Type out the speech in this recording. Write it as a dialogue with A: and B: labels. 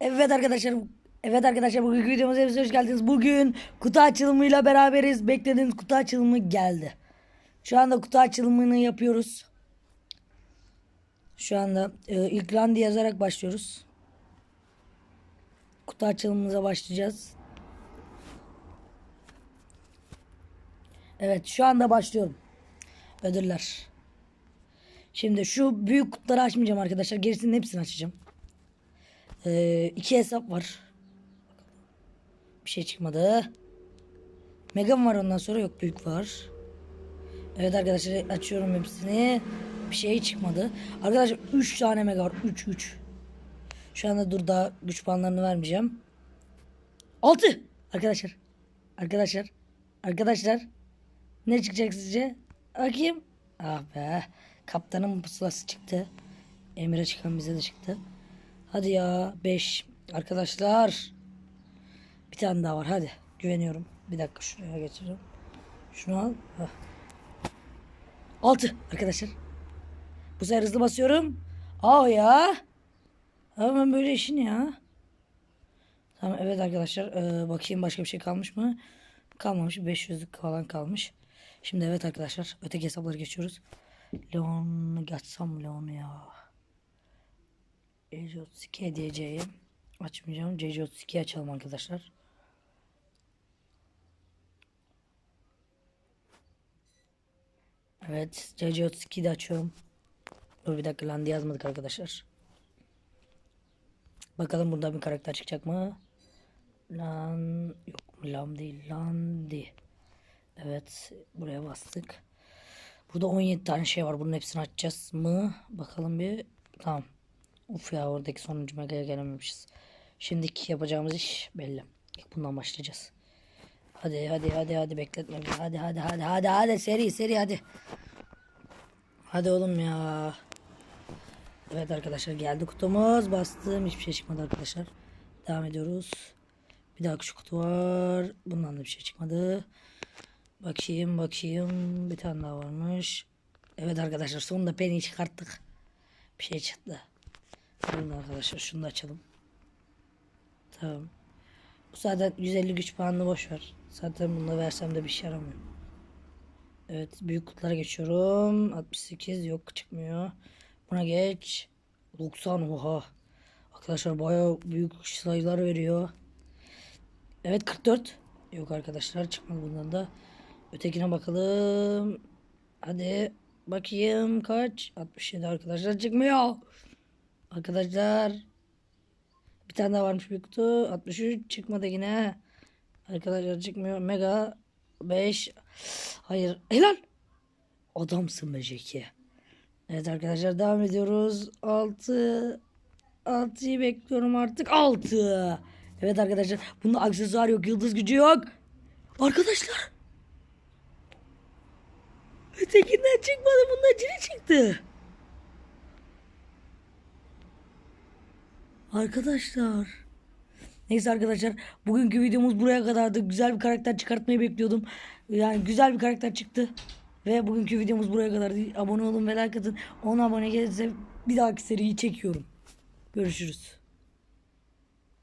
A: Evet arkadaşlar. Evet arkadaşlar bugünkü videomuza hepiniz hoş geldiniz. Bugün kutu açılımıyla beraberiz. Beklediğiniz kutu açılımı geldi. Şu anda kutu açılımını yapıyoruz. Şu anda e, ilk randi yazarak başlıyoruz. Kutu açılımımıza başlayacağız. Evet şu anda başlıyorum. Ödüller. Şimdi şu büyük kutuları açmayacağım arkadaşlar. Gerisinin hepsini açacağım. Ee, iki hesap var. Bir şey çıkmadı. Mega mı var ondan sonra yok büyük var. Evet arkadaşlar açıyorum hepsini. Bir şey çıkmadı. Arkadaşlar 3 tane mega var. 3 3. Şu anda dur daha güç puanlarını vermeyeceğim. 6 arkadaşlar. Arkadaşlar. Arkadaşlar. Ne çıkacak sizce? Bakayım. Ah be. Kaptanın pusulası çıktı. Emir'e çıkan bize de çıktı. Hadi ya 5. Arkadaşlar. Bir tane daha var hadi. Güveniyorum. Bir dakika şuraya geçireyim. Şunu al. Hah. 6 arkadaşlar. Bu sefer hızlı basıyorum. Aa ya. Ben böyle işin ya. Tamam evet arkadaşlar. Ee, bakayım başka bir şey kalmış mı? Kalmamış. 500'lük falan kalmış. Şimdi evet arkadaşlar. Öteki hesapları geçiyoruz. Leon geçsem Leon'u ya. CC32 hediyeceği açmayacağım. CC32 açalım arkadaşlar. Evet. CC32'yi de açıyorum. Dur bir dakika Landi yazmadık arkadaşlar. Bakalım burada bir karakter çıkacak mı? Lan yok Lam değil Landi. Evet buraya bastık. Burada 17 tane şey var. Bunun hepsini açacağız mı? Bakalım bir. Tamam. Uf ya oradaki sonuncu megaya gelememişiz. Şimdiki yapacağımız iş belli. İlk bundan başlayacağız. Hadi hadi hadi hadi bekletme. Hadi hadi hadi hadi hadi seri seri hadi. Hadi oğlum ya. Evet arkadaşlar geldi kutumuz. Bastım. Hiçbir şey çıkmadı arkadaşlar. Devam ediyoruz. Bir daha küçük kutu var. Bundan da bir şey çıkmadı. Bakayım bakayım. Bir tane daha varmış. Evet arkadaşlar sonunda Penny'i çıkarttık. Bir şey çıktı. Durun arkadaşlar şunu da açalım. Tamam. Bu zaten 150 güç puanını boş ver. Zaten bunu versem de bir şey yaramıyor. Evet büyük kutulara geçiyorum. 68 yok çıkmıyor. Buna geç. 90 oha. Arkadaşlar bayağı büyük sayılar veriyor. Evet 44. Yok arkadaşlar çıkmadı bundan da. Ötekine bakalım. Hadi bakayım kaç? 67 arkadaşlar çıkmıyor. Arkadaşlar bir tane daha varmış bir kutu. 63 çıkmadı yine. Arkadaşlar çıkmıyor. Mega 5. Hayır. Helal. Adamsın be Jackie. Evet arkadaşlar devam ediyoruz. 6 6'yı bekliyorum artık. 6. Evet arkadaşlar. Bunda aksesuar yok. Yıldız gücü yok. Arkadaşlar. Ötekinden çıkmadı. Bundan cini çıktı. Arkadaşlar. Neyse arkadaşlar bugünkü videomuz buraya kadardı. Güzel bir karakter çıkartmayı bekliyordum. Yani güzel bir karakter çıktı. Ve bugünkü videomuz buraya kadardı. Abone olun ve like atın. 10 abone gelirse bir dahaki seriyi çekiyorum. Görüşürüz.